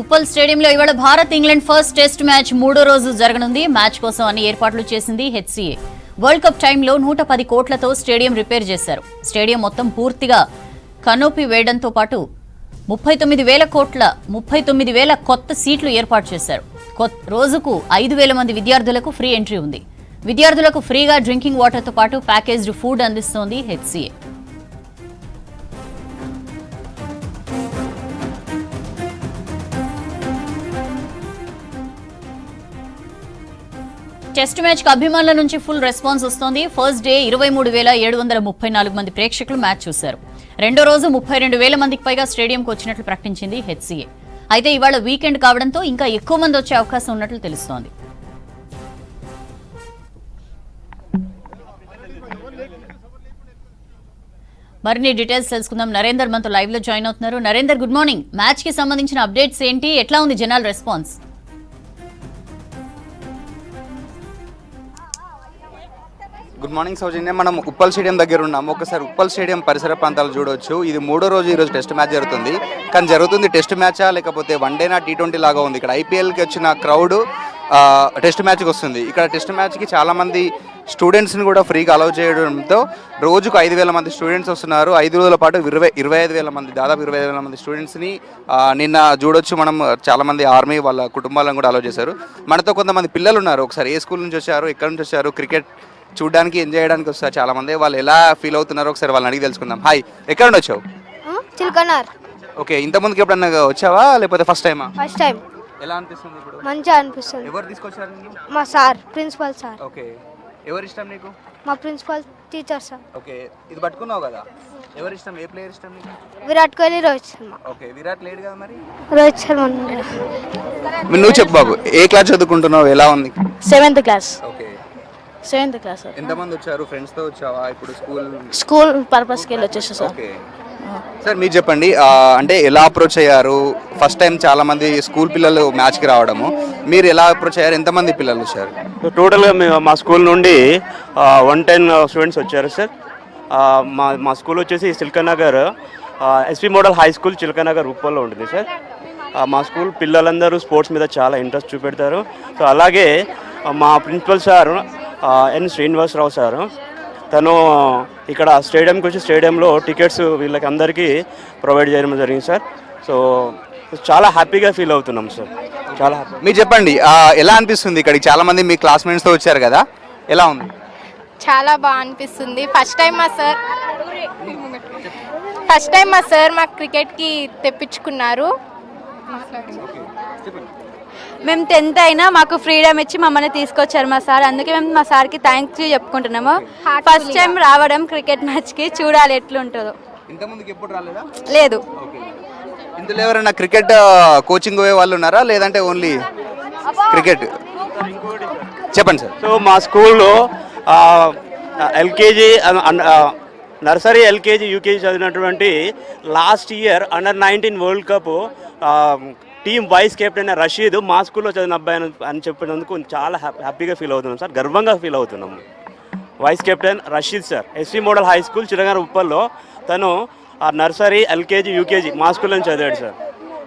ఉప్పల్ స్టేడియంలో ఇవాళ Bharat England first test match మూడో రోజు జరగనుంది. మ్యాచ్ కోసం అన్ని ఏర్పాట్లు చేసింది హెచ్సీఏ. వరల్డ్ కప్ టైంలో నూట పది కోట్లతో స్టేడియం రిపేర్ చేశారు. స్టేడియం మొత్తం పూర్తిగా కనోపి వేయడంతో పాటు ముప్పై తొమ్మిది వేల కోట్ల ముప్పై తొమ్మిది వేల కొత్త సీట్లు ఏర్పాటు చేశారు. రోజుకు ఐదు వేల మంది విద్యార్థులకు ఫ్రీ ఎంట్రీ ఉంది. విద్యార్థులకు ఫ్రీగా డ్రింకింగ్ వాటర్తో పాటు ప్యాకేజ్డ్ ఫుడ్ అందిస్తోంది హెచ్సీఏ. టెస్ట్ మ్యాచ్కు అభిమానుల నుంచి ఫుల్ రెస్పాన్స్ వస్తోంది. ఫస్ట్ డే ఇరవై మూడు వేల ఏడు వందల ముప్పై నాలుగు మంది ప్రేక్షకులు మ్యాచ్ చూశారు. రెండో రోజు ముప్పై రెండు వేల మందికి పైగా స్టేడియంకు వచ్చినట్లు ప్రకటించింది హెచ్సీఏ. అయితే ఇవాళ వీకెండ్ కావడంతో ఇంకా ఎక్కువ మంది వచ్చే అవకాశం ఉన్నట్లు తెలుస్తోంది. మరిన్ని డీటెయిల్స్ తెలుసుకుందాం. నరేందర్ మనతో లైవ్లో జాయిన్ అవుతున్నారు. Narender good morning. మ్యాచ్కి సంబంధించిన అప్డేట్స్ ఏంటి? ఎట్లా ఉంది జనాల రెస్పాన్స్? గుడ్ మార్నింగ్ సౌజన్య. మనం ఉప్పల్ స్టేడియం దగ్గర ఉన్నాము ఒకసారి ఉప్పల్ స్టేడియం పరిసర ప్రాంతాలు చూడొచ్చు. ఇది మూడో రోజు ఈరోజు టెస్ట్ మ్యాచ్ జరుగుతుంది. కానీ జరుగుతుంది టెస్ట్ మ్యాచా? లేకపోతే వన్ డేనా? టీ ట్వంటీ లాగా ఉంది. ఇక్కడ ఐపీఎల్కి వచ్చిన క్రౌడ్ టెస్ట్ మ్యాచ్కి వస్తుంది. ఇక్కడ టెస్ట్ మ్యాచ్కి చాలామంది స్టూడెంట్స్ని కూడా ఫ్రీగా అలౌ చేయడంతో రోజుకు ఐదు వేల మంది స్టూడెంట్స్ వస్తున్నారు. ఐదు రోజుల పాటు ఇరవై ఇరవై ఐదు వేల మంది దాదాపు ఇరవై ఐదు వేల మంది స్టూడెంట్స్ని నిన్న చూడొచ్చు. మనం చాలామంది ఆర్మీ వాళ్ళ కుటుంబాలను కూడా అలౌ చేశారు. మనతో కొంతమంది పిల్లలు ఉన్నారు. ఒకసారి ఏ స్కూల్ నుంచి వచ్చారు? ఎక్కడి నుంచి వచ్చారు? క్రికెట్ చూడడానికి ఎంజాయ్ చేయడానికి వస్తారు. చాలా మంది వాళ్ళు ఎలా ఫీల్ అవుతున్నారో ఒకసారి వాళ్ళని అడిగి తెలుసుకుందాం. హాయ్ ఎక్కడ నుండి వచ్చావు? చిల్కనార్. ఓకే ఇంత ముందుకి ఎప్పుడన్నా వచ్చావా? లేకపోతే ఫస్ట్ టైమా ఫస్ట్ టైం ఎలా అనిపిస్తుంది ఇప్పుడు? మంచిగా అనిపిస్తుంది. ఎవరు తీసుకొచ్చారు నిన్ను? మా సార్ ప్రిన్సిపల్ సార్. ఓకే ఎవరు ఇష్టం నీకు? మా ప్రిన్సిపల్ టీచర్ సార్. ఓకే ఇది పట్టుకున్నావు కదా? ఎవరు ఇష్టం? ఏ ప్లేయర్ ఇష్టం నీకు? విరాట్ కోహ్లీ రోహిత్ శర్మ. ఓకే విరాట్ లేడు కదా మరి? రోహిత్ శర్మ నువ్వు చెప్పు బాబు ఏ క్లాస్ చదువుకుంటున్నావు? ఎలా ఉంది? Seventh class okay seventh class sir ఎంతమంది వచ్చారు? ఫ్రెండ్స్తో వచ్చావా? ఇప్పుడు స్కూల్ స్కూల్ పర్పస్కి వెళ్ళి వచ్చేసా సార్. ఓకే. సార్ మీరు చెప్పండి అంటే ఎలా అప్రోచ్ అయ్యారు? ఫస్ట్ టైం చాలా మంది స్కూల్ పిల్లలు మ్యాచ్కి రావడము. మీరు ఎలా అప్రోచ్ అయ్యారు? ఎంతమంది పిల్లలు వచ్చారు? టోటల్గా మేము మా స్కూల్ నుండి వన్ టెన్ స్టూడెంట్స్ వచ్చారు సార్. మా మా స్కూల్ వచ్చేసి Silkanagar SP model high school Chilakanagar ఉప్పల్లో ఉంటుంది సార్. మా స్కూల్ పిల్లలందరూ స్పోర్ట్స్ మీద చాలా ఇంట్రెస్ట్ చూపెడతారు. సో అలాగే మా principal sir N Srinivasarao sir. తను ఇక్కడ స్టేడియంకి వచ్చి స్టేడియంలో టికెట్స్ వీళ్ళకి అందరికీ ప్రొవైడ్ చేయడం జరిగింది సార్. సో చాలా హ్యాపీగా ఫీల్ అవుతున్నాం సార్. చాలా హ్యాపీ. మీరు చెప్పండి ఆ, ఎలా అనిపిస్తుంది ఇక్కడికి? చాలా మంది మీ క్లాస్మేట్స్తో వచ్చారు కదా. ఎలా ఉంది? చాలా బాగా అనిపిస్తుంది. ఫస్ట్ టైం మా సార్ ఫస్ట్ టైం మా సార్ మాకు క్రికెట్కి తెప్పించుకున్నారు. మేము టెన్త్ అయినా మాకు ఫ్రీడమ్ ఇచ్చి మమ్మల్ని తీసుకొచ్చారు మా సార్. అందుకే మేము మా సార్కి థ్యాంక్స్ చెప్పుకుంటున్నాము. ఫస్ట్ టైం రావడం క్రికెట్ మ్యాచ్కి చూడాలి ఎట్లుంటుందో. ఇంతకుముందుకు ఎప్పుడు రాలేదా? లేదు. ఓకే ఇందులో ఎవరైనా క్రికెట్ కోచింగ్ పోయే వాళ్ళు ఉన్నారా? లేదంటే ఓన్లీ క్రికెట్ చెప్పండి సార్. సో మా స్కూల్లో ఎల్కేజీ నర్సరీ ఎల్కేజీ యూకేజీ చదివినటువంటి last year under nineteen world cup team vice captain Rashid మా స్కూల్లో చదివిన అబ్బాయి అని- చెప్పినందుకు చాలా హ్యాపీ హ్యాపీగా ఫీల్ అవుతున్నాం సార్. గర్వంగా ఫీల్ అవుతున్నాము vice captain Rashid sir SV model high school చిరగారు ఉప్పల్లో. తను ఆ నర్సరీ ఎల్కేజీ యూకేజీ మా స్కూల్లో చదివాడు సార్.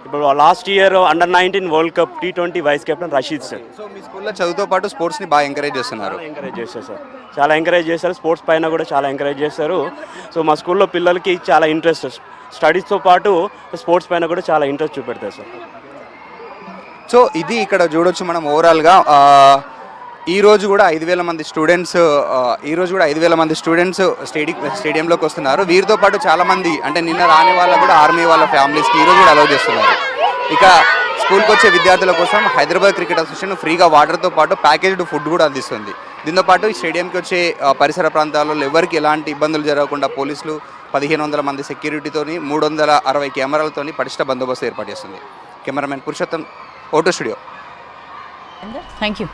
ఇప్పుడు last year under nineteen world cup T twenty vice captain Rashid sir. So మీ స్కూల్లో చదువుతో పాటు స్పోర్ట్స్ని బాగా ఎంకరేజ్ చేస్తున్నారు. ఎంకరేజ్ చేస్తారు సార్. చాలా ఎంకరేజ్ చేస్తారు స్పోర్ట్స్ పైన కూడా చాలా ఎంకరేజ్ చేస్తారు సో మా స్కూల్లో పిల్లలకి చాలా ఇంట్రెస్ట్. స్టడీస్తో పాటు స్పోర్ట్స్ పైన కూడా చాలా ఇంట్రెస్ట్ చూపెడతారు సార్. సో ఇది ఇక్కడ చూడొచ్చు మనం ఓవరాల్గా ఈ రోజు కూడా ఐదు వేల మంది స్టూడెంట్స్ ఈరోజు ఈ రోజు కూడా ఐదు వేల మంది స్టూడెంట్స్ స్టేడి స్టేడియంలోకి వస్తున్నారు. వీరితో పాటు చాలామంది అంటే నిన్న రాని వాళ్ళ కూడా ఆర్మీ వాళ్ళ ఫ్యామిలీస్కి ఈరోజు కూడా అలౌ చేస్తున్నారు. ఇక స్కూల్కి వచ్చే విద్యార్థుల కోసం హైదరాబాద్ క్రికెట్ అసోసియేషన్ ఫ్రీగా వాటర్తో పాటు ప్యాకేజ్డ్ ఫుడ్ కూడా అందిస్తుంది. దీంతో పాటు ఈ స్టేడియంకి వచ్చే పరిసర ప్రాంతాల్లో ఎవరికి ఎలాంటి ఇబ్బందులు జరగకుండా పోలీసులు పదిహేను వందల మంది సెక్యూరిటీతోని మూడు వందల అరవై కెమెరాలతోని పటిష్ట బందోబస్తు ఏర్పాటు చేస్తుంది. Cameraman Purushottam auto studio. Thank you